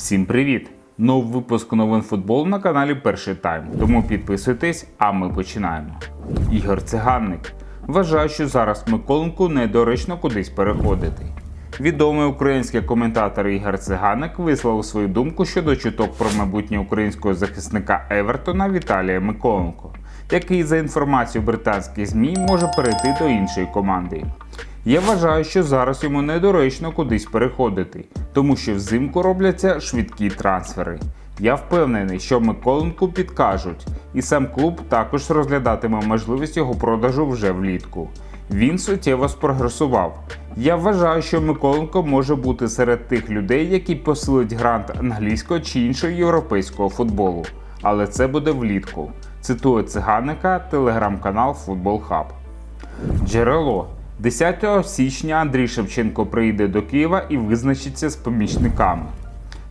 Всім привіт! Новий випуск новин футболу на каналі Перший Тайм. Тому підписуйтесь, а ми починаємо. Ігор Циганник вважає, що зараз Миколенку недоречно кудись переходити. Відомий український коментатор Ігор Циганик висловив свою думку щодо чуток про майбутнє українського захисника Евертона Віталія Миколенко, який, за інформацією британських ЗМІ, може перейти до іншої команди. Я вважаю, що зараз йому недоречно кудись переходити, тому що взимку робляться швидкі трансфери. Я впевнений, що Миколенку підкажуть, і сам клуб також розглядатиме можливість його продажу вже влітку. Він суттєво спрогресував. Я вважаю, що Миколенко може бути серед тих людей, які посилить грант англійського чи іншого європейського футболу. Але це буде влітку. Цитує циганика телеграм-канал Футбол Хаб. Джерело. 10 січня Андрій Шевченко приїде до Києва і визначиться з помічниками.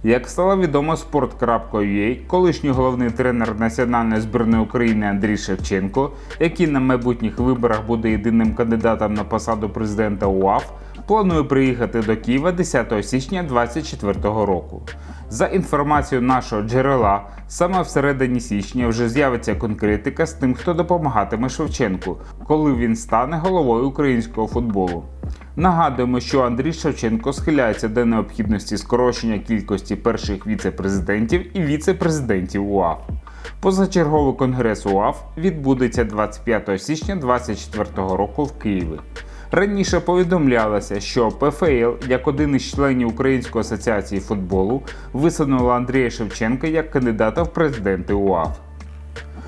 Як стало відомо sport.ua, колишній головний тренер національної збірної України Андрій Шевченко, який на майбутніх виборах буде єдиним кандидатом на посаду президента УАФ, планує приїхати до Києва 10 січня 2024 року. За інформацією нашого джерела, саме всередині січня вже з'явиться конкретика з тим, хто допомагатиме Шевченку, коли він стане головою українського футболу. Нагадуємо, що Андрій Шевченко схиляється до необхідності скорочення кількості перших віце-президентів і віце-президентів УАФ. Позачерговий конгрес УАФ відбудеться 25 січня 2024 року в Києві. Раніше повідомлялося, що ПФЛ, як один із членів Української асоціації футболу, висунула Андрія Шевченка як кандидата в президенти УАФ.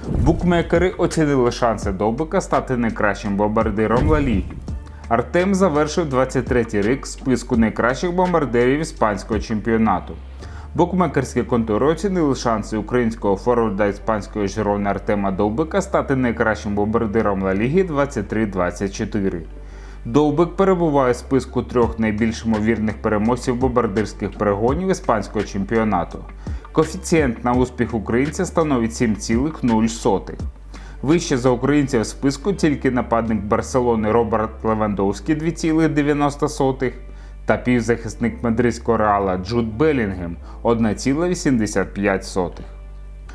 Букмекери оцінили шанси Довбика стати найкращим бомбардиром Ла Ліги. Артем завершив 23-й рік списку найкращих бомбардирів іспанського чемпіонату. Букмекерські контори оцінили шанси українського форварда іспанської Жирони Артема Довбика стати найкращим бомбардиром Ла Ліги 23-24. Довбик перебуває в списку трьох найбільш ймовірних переможців бомбардирських перегонів іспанського чемпіонату. Коефіцієнт на успіх українця становить 7,0. Вище за українця в списку тільки нападник Барселони Роберт Левандовський 2,90 та півзахисник мадридського реала Джуд Белінгем 1,85.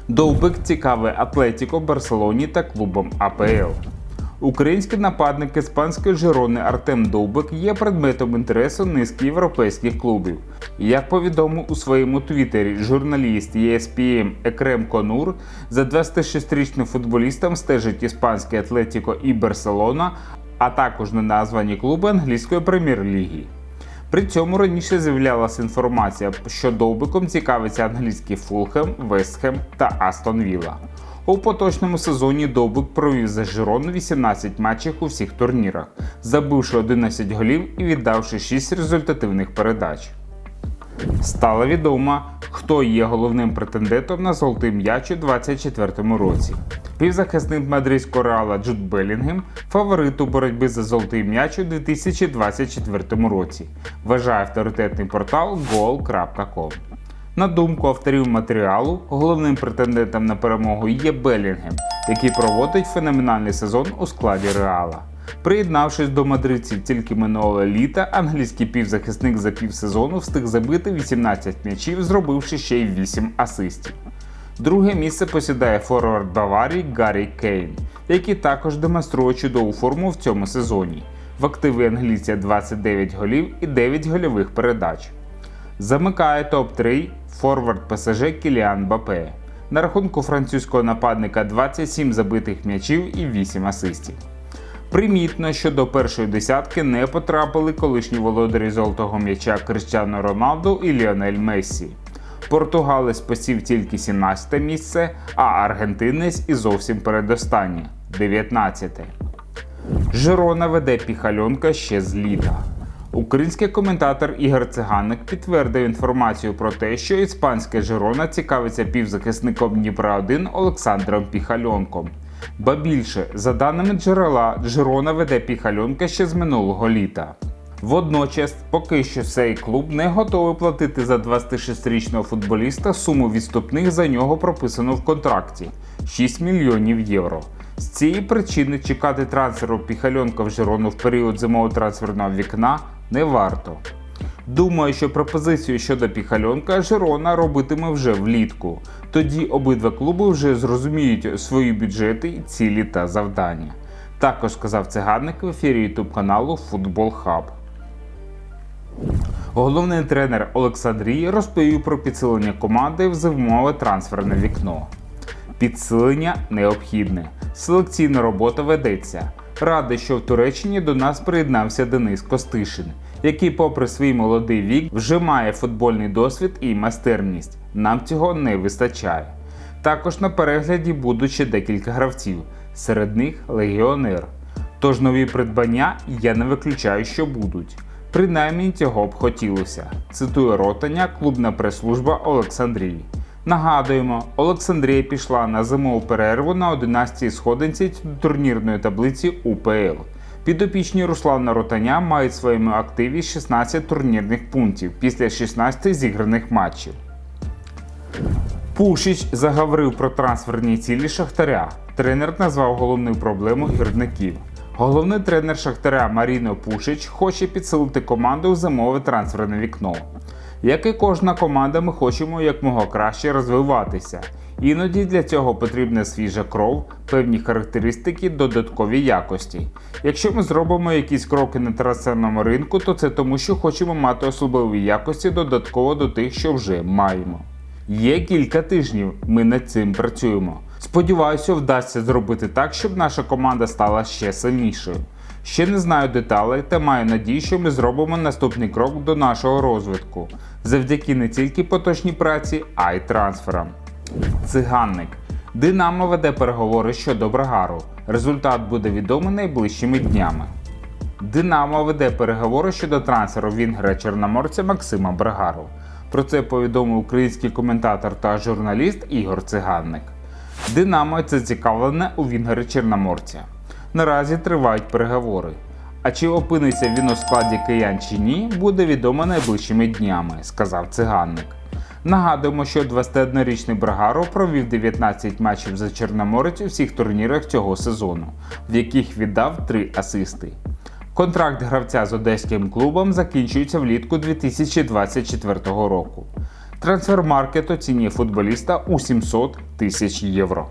Довбик цікавий Атлетіко Барселоні та клубом АПЛ. Український нападник іспанської Жирони Артем Довбик є предметом інтересу низки європейських клубів. Як повідомив у своєму твіттері журналіст ESPN Екрем Конур, за 26-річним футболістом стежить іспанське Атлетіко і Барселона, а також неназвані клуби англійської прем'єр-ліги. При цьому раніше з'являлася інформація, що довбиком цікавиться англійський Фулхем, Вестхем та Астон Вілла. У поточному сезоні Довбик провів за Жирону 18 матчів у всіх турнірах, забивши 11 голів і віддавши 6 результативних передач. Стало відомо, хто є головним претендентом на золотий м'яч у 2024 році. Півзахисник мадридського реала Джуд Белінгем фаворит у боротьбі за золотий м'яч у 2024 році, вважає авторитетний портал goal.com. На думку авторів матеріалу, головним претендентом на перемогу є Белінгем, який проводить феноменальний сезон у складі Реала. Приєднавшись до мадридців тільки минулого літа, англійський півзахисник за півсезону встиг забити 18 м'ячів, зробивши ще й 8 асистів. Друге місце посідає форвард Баварії Гаррі Кейн, який також демонструє чудову форму в цьому сезоні. В активі англійця 29 голів і 9 гольових передач. Замикає топ-3 форвард ПСЖ Кіліан Бапе. На рахунку французького нападника 27 забитих м'ячів і 8 асистів. Примітно, що до першої десятки не потрапили колишні володарі золотого м'яча Кристиано Роналду і Ліонель Мессі. Португалець посів тільки 17 місце, а аргентинець і зовсім передостаннє 19. Жирона веде піхальонка ще з літа. Український коментатор Ігор Циганик підтвердив інформацію про те, що іспанська Жирона цікавиться півзахисником Дніпра 1 Олександром Піхальонком. Ба більше, за даними джерела, Жирона веде піхальонка ще з минулого літа. Водночас, поки що цей клуб не готовий платити за 26-річного футболіста суму відступних за нього прописано в контракті 6 мільйонів євро. З цієї причини чекати трансферу піхальонка в Жирону в період зимового трансферного вікна не варто. Думаю, що пропозицію щодо Піхальонка Жирона робитиме вже влітку. Тоді обидва клуби вже зрозуміють свої бюджети, цілі та завдання. Також сказав цигарник в ефірі ютуб каналу Футбол Хаб. Головний тренер Олександрії розповів про підсилення команди в зимове трансферне вікно. Підсилення необхідне. Селекційна робота ведеться. Радий, що в Туреччині до нас приєднався Денис Костишин, який, попри свій молодий вік, вже має футбольний досвід і майстерність. Нам цього не вистачає. Також на перегляді будуть ще декілька гравців, серед них легіонер. Тож нові придбання я не виключаю, що будуть. Принаймні цього б хотілося. Цитує ротання клубна прес-служба Олександрії. Нагадуємо, Олександрія пішла на зимову перерву на 11-й сходинці турнірної таблиці УПЛ. Підопічні Руслана Ротаня мають в своєму активі 16 турнірних пунктів після 16 зіграних матчів. Пушіч заговорив про трансферні цілі Шахтаря. Тренер назвав головну проблему гірників. Головний тренер Шахтаря Маріно Пушич хоче підсилити команду в зимове трансферне вікно. Як і кожна команда, ми хочемо якмога краще розвиватися. Іноді для цього потрібна свіжа кров, певні характеристики, додаткові якості. Якщо ми зробимо якісь кроки на трансферному ринку, то це тому, що хочемо мати особливі якості додатково до тих, що вже маємо. Є кілька тижнів, ми над цим працюємо. Сподіваюся, вдасться зробити так, щоб наша команда стала ще сильнішою. Ще не знаю деталей та маю надію, що ми зробимо наступний крок до нашого розвитку завдяки не тільки поточній праці, а й трансферам. Циганник. Динамо веде переговори щодо Брагару. Результат буде відомий найближчими днями. Динамо веде переговори щодо трансферу вінгера чорноморця Максима Брагару. Про це повідомив український коментатор та журналіст Ігор Циганник. Динамо це зацікавлене у вінгері Чорноморця. Наразі тривають переговори. А чи опиниться він у складі киян чи ні, буде відомо найближчими днями, сказав циганник. Нагадуємо, що 21-річний Брагаро провів 19 матчів за Чорноморець у всіх турнірах цього сезону, в яких віддав 3 асисти. Контракт гравця з одеським клубом закінчується влітку 2024 року. Трансфермаркет оцінює футболіста у 700 тисяч євро.